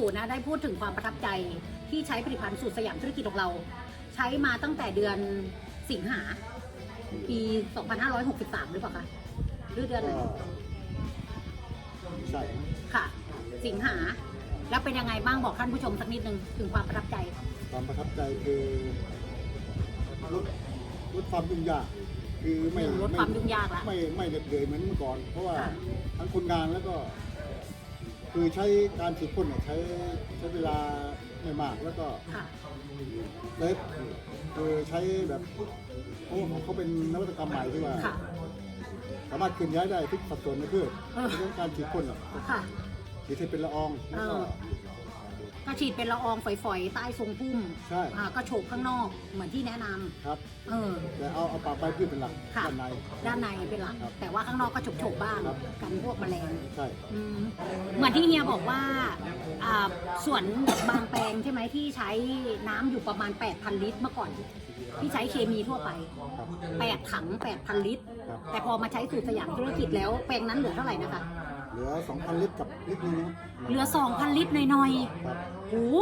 สูตรนะได้พูดถึงความประทับใจที่ใช้ผลิตภัณฑ์สูตรสยามธุรกิจของเรา ใช้มาตั้งแต่เดือนสิงหาปี 2563 หรือเปล่าคะหรือเดือนไหนก็ใช่ค่ะ สิงหา แล้วเป็นยังไงบ้างบอกท่านผู้ชมสักนิดนึงถึงความประทับใจ ความประทับใจคือลดลดความยุ่งยากคือไม่ลดความยุ่งยากละไม่ไม่เหน็ดเหนื่อยเหมือนเมื่อก่อน เพราะว่าค่ะทั้งคนงานแล้วก็ คือใช้การฉีดพ่นเนี่ยใช้ใช้เวลาไม่มากแล้วก็ค่ะ เลฟคือใช้แบบเพราะว่าของเขาเป็นนวัตกรรมใหม่ที่ว่า ค่ะ สามารถเคลื่อนย้ายได้ทุกสัดส่วนในพืชเออเพราะฉะนั้นการฉีดพ่นอะค่ะ ฉีดให้เป็นละอองแล้วก็ เออ ก็ฉีดเป็นละอองฝอยๆ ใต้ทรงพุ่มใช่ อ่าก็โฉบข้างนอกเหมือนที่แนะนำครับ เออ แต่เอาเอาปากใบพืชเป็นหลักค่ะ ด้านใน ด้านในเป็นหลักครับแต่ว่าข้างนอกก็โฉบๆบ้างครับ กันพวกแมลง ใช่ อืมเหมือนที่เฮียบอกว่าอ่าสวนบางแปลงใช่ไหมที่ใช้น้ำอยู่ประมาณ 8,000 ลิตรเมื่อก่อน ที่ใช้เคมีทั่วไป ครับ8 ถัง 8,000 ลิตร ครับ แต่พอมาใช้สูตรสยามธุรกิจแล้วแปลงนั้นเหลือเท่าไหร่นะคะเห ลือ 2,000 ลิตรกับลิตรนึงนะเหลือ 2,000 ลิตรหน่อยครับๆโอ้โ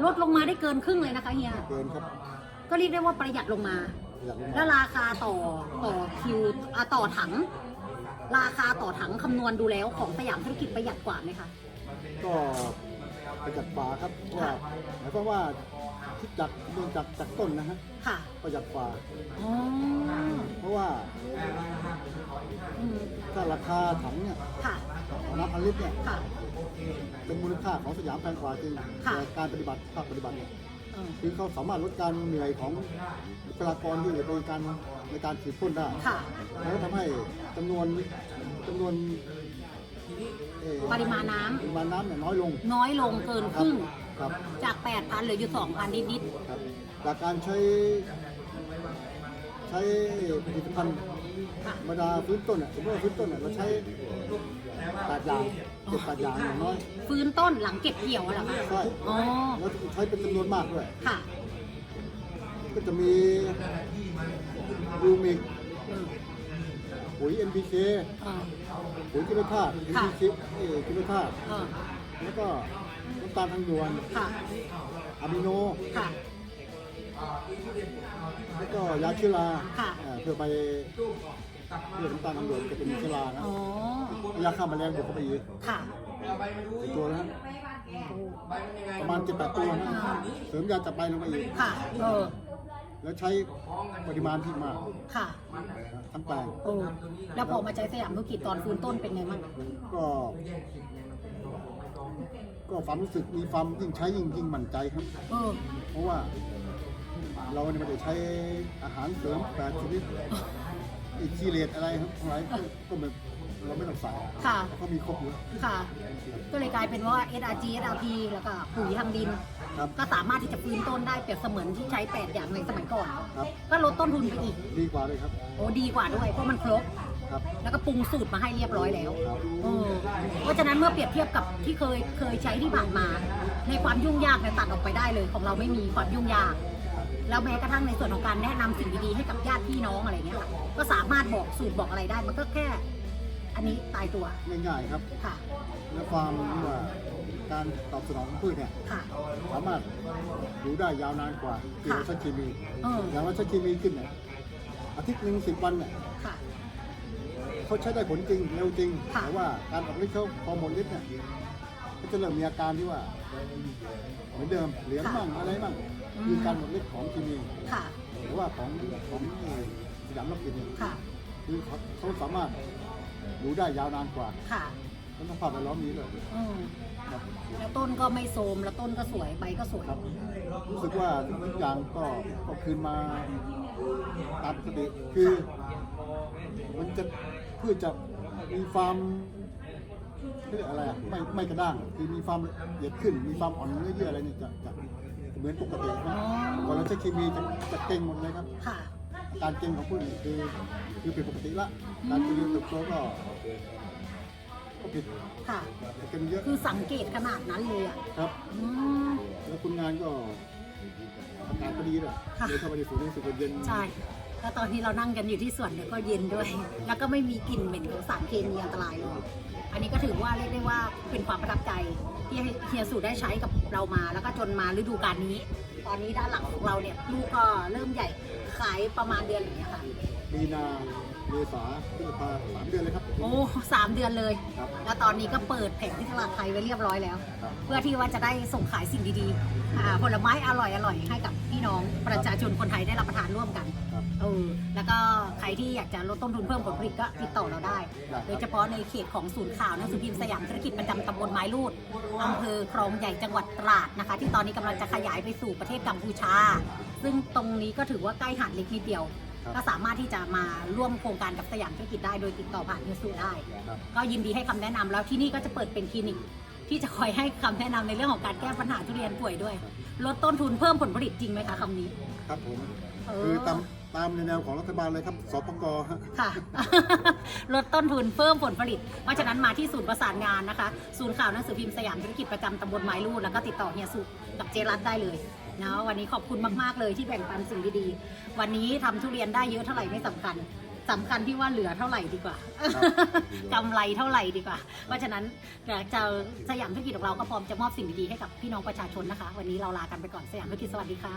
หลดลงมาได้เกินครึ่งเลยนะคะเฮีย เกินครับก็เรียกได้ว่าประหยัดลงมา อยากลงแล้มาวราคาต่อต่อคิวอะต่อถัง ราคาต่อถังคำนวณดูแล้วของสยามธุรกิจประหยัดกว่าไหมคะ ก็ ประหยัดกว่าครับเพราะว่าหมายความว่าคิดจากเนื่องจากจากต้นนะฮะค่ะประหยัดกว่าอ๋อเพราะว่าอืมถ้าราคาถังเนี่ยค่ะ น้ำพันลิตรเนี่ยค่ะ เป็นมูลค่าของสยามแพงกว่าจริงค่ะ แต่การปฏิบัติภาคปฏิบัติเนี่ยเออ คือเขาสามารถลดการเหนื่อยของบุคลากรที่ในการในการฉีดพ่นได้ค่ะ แล้วก็ทำให้จำนวนจำนวนเอ่อ ปริมาณน้ำปริมาณน้ำเนี่ยน้อยลงน้อยลงเกินคครับรึ่ง ครับจาก 8,000เหลืออยู่ 2,000 นิดครับจากการใช้ ใช้ผลิตภัณฑ์ๆค่ะ ธรรมดาพื้นต้นอะสมมติว่าพื้นต้นอะเราใช้แปดอย่างเจ็ดแปดอย่างอย่างน้อยฟื้นต้นหลังเก็บเกี่ยวอะเหรอคะใช่อ๋อ แล้วใช้เป็นจำนวนมากด้วย ค่ะ ก็จะมียูมิกเออ ปุ๋ย NPK เออปุ๋ยกิโลธาตุ ค่ะ NPK เอ่อกิโลธาตุเออแล้วก็น้ำตาลทางด่วนค่ะ อะมิโน ค่ะ แล้วก็ยาเชื้อราค่ะอ่าเพื่อไปเพื่อน้ำตาลทางด่วนจะเป็นเชื้อรานะอ๋อ ยาฆ่าแมลงบวกเข้าไปอีกค่ะกี่ตัวนะประมาณเจ็ดแปดตัวนะเสริมยาจับใบลงไปอีกค่ะ เออ แล้วใช้ปริมาณที่มากค่ะ ทั้งแปลงเออแล้วพอมาใช้สยามธุรกิจตอนฟื้นต้นเป็นไงบ้างก็ ก็ความรู้สึกมีความยิ่งใช้ยิ่งยิ่งมั่นใจครับ เออ เพราะว่าเราเนี่ยไม่ได้ใช้อาหารเสริมแปดชนิดอีกซีเลตอะไรครับทั้งหลายก็ก็แบบเราไม่ต้องใส่ค่ะเขามีครบอยู่ค่ะ ก็เลยกลายเป็นว่า SRG SRP แล้วก็ปุ๋ยทางดิน ครับก็สามารถที่จะฟื้นต้นได้เปรียบเสมือนที่ใช้8อย่างในสมัยก่อน ครับ ก็ลดต้นทุนไปอีก ดีกว่าเลยครับ โอ้ดีกว่าด้วยเพราะมันครบ ครับ แล้วก็ปรุงสูตรมาให้เรียบร้อยแล้วครับเออเพราะฉะนั้นเมื่อเปรียบเทียบกับที่เคยเคยใช้ที่ผ่านมา ในความยุ่งยากเนี่ยตัดออกไปได้เลย ของเราไม่มีความยุ่งยาก แล้วแม้กระทั่งในส่วนของการแนะนำสิ่งดีๆให้กับญาติพี่น้องอะไรเงี้ยค่ะก็สามารถบอกสูตรบอกอะไรได้ มันก็แค่ อันนี้ตายตัว ง่ายๆครับ ค่ะ และความที่ว่าการตอบสนองของพืชเนี่ยค่ะ สามารถอยู่ได้ยาวนานกว่าที่เราค่ะใช้เคมีเออ อย่างเราใช้เคมีขึ้นเนี่ยอาทิตย์หนึ่งสิบวันเนี่ยค่ะ เขาใช้ได้ผลจริงเร็วจริงค่ะ แต่ว่าการออกฤทธิ์เขาฮอร์โมนฤทธิ์เนี่ยก็จะเริ่มมีอาการที่ว่า เหมือนเดิมเหลืองบ้างอะไรบ้างคือการหมดฤทธิ์ของเคมี ค่ะ หรือว่าของของสยามรับกินเนี่ยค่ะ คือเขาเขาสามารถ อยู่ได้ยาวนานกว่าค่ะแล้วสภาพแวดล้อมนี้เลยอืมครับแล้วต้นก็ไม่โทรมแล้วต้นก็สวยใบก็สวย ครับรู้สึกว่าทุกอย่างก็ก็คืนมาตามปกติคือ มันจะเพื่อจะมีความเรียกอะไรอะไม่ไม่กระด้างคือมีความละเอียดขึ้น มีความอ่อนเนื้อเยื่ออะไรเนี่ยจะจะเหมือนปกตินะอ๋อก่อนเราใช้เคมีจะจะเก่งหมดเลยครับ ค่ะอาการเก่งของพืชนี่คือ คือผิดปกติละการเจริญเติบโตก็ก็ผิดค่ะเกินเยอะคือสังเกตขนาดนั้นเลยอะครับอืม แล้วคุณงานก็อากาศก็ดีด้วยค่ะเลยเข้าไปในสวนรู้สึกว่าเย็นใช่แล้วตอนที่เรานั่งกันอยู่ที่สวนเนี่ยก็เย็นด้วย แล้วก็ไม่มีกลิ่นเหม็นของสารเคมีอันตรายเลย อันนี้ก็ถือว่าเรียกได้ว่าเป็นความประทับใจที่เฮียสูได้ใช้กับเรามา แล้วก็จนมาฤดูกาลนี้ ตอนนี้ด้านหลังของเราเนี่ยลูกก็เริ่มใหญ่ขายประมาณเดือนอย่างเงี้ยค่ะ มีนาเมษาพฤษภาสามเดือนเลยครับ โอ้สามเดือนเลย ครับแล้วตอนนี้ก็เปิดแผงที่ตลาดไทยไว้เรียบร้อยแล้ว ครับ เพื่อที่ว่าจะได้ส่งขายสิ่งดีๆอ่าผลไม้อร่อยอร่อยๆให้กับพี่น้องประชาชนคนไทยได้รับประทานร่วมกันครับ เออแล้วก็ใครที่อยากจะลดต้นทุนเพิ่มผลผลิตก็ติดต่อเราได้ ได้ครับโดยเฉพาะในเขตของศูนย์ข่าวหนังสือพิมพ์สยามธุรกิจประจำตำบลไม้รูดอำเภอคลองใหญ่จังหวัดตราดนะคะ ที่ตอนนี้กำลังจะขยายไปสู่ประเทศกัมพูชา ซึ่งตรงนี้ก็ถือว่าใกล้หาดเล็กนิดเดียวครับ ก็สามารถที่จะมาร่วมโครงการกับสยามธุรกิจได้โดยติดต่อผ่านเฮียสูได้ครับก็ยินดีให้คำแนะนำแล้วที่นี่ก็จะเปิดเป็นคลินิก ที่จะคอยให้คำแนะนำในเรื่องของการแก้ปัญหาทุเรียนป่วยด้วย ลดต้นทุนเพิ่มผลผลิตจริงไหมคะคำนี้ ครับผม เออ คือตามตามในแนวของรัฐบาลเลยครับสปกฮะ ค่ะ ลดต้นทุนเพิ่มผลผลิต เพราะฉะนั้นมาที่ศูนย์ประสานงานนะคะ ศูนย์ข่าวหนังสือพิมพ์สยามธุรกิจประจำตำบลไม้รูดแล้วก็ติดต่อเฮียสุกับเจรัตได้เลย เนาะวันนี้ขอบคุณมาก ๆ เลยที่แบ่งปันสิ่งดีๆ วันนี้ทำทุเรียนได้เยอะเท่าไหร่ไม่สำคัญสำคัญที่ว่าเหลือเท่าไหร่ดีกว่าครับกำไรเท่าไหร่ดีกว่า เพราะฉะนั้นเดี๋ยวจะสยามธุรกิจของเราก็พร้อมจะมอบสิ่งดีๆให้กับพี่น้องประชาชนนะคะ วันนี้เราลากันไปก่อนสยามธุรกิจสวัสดีค่ะ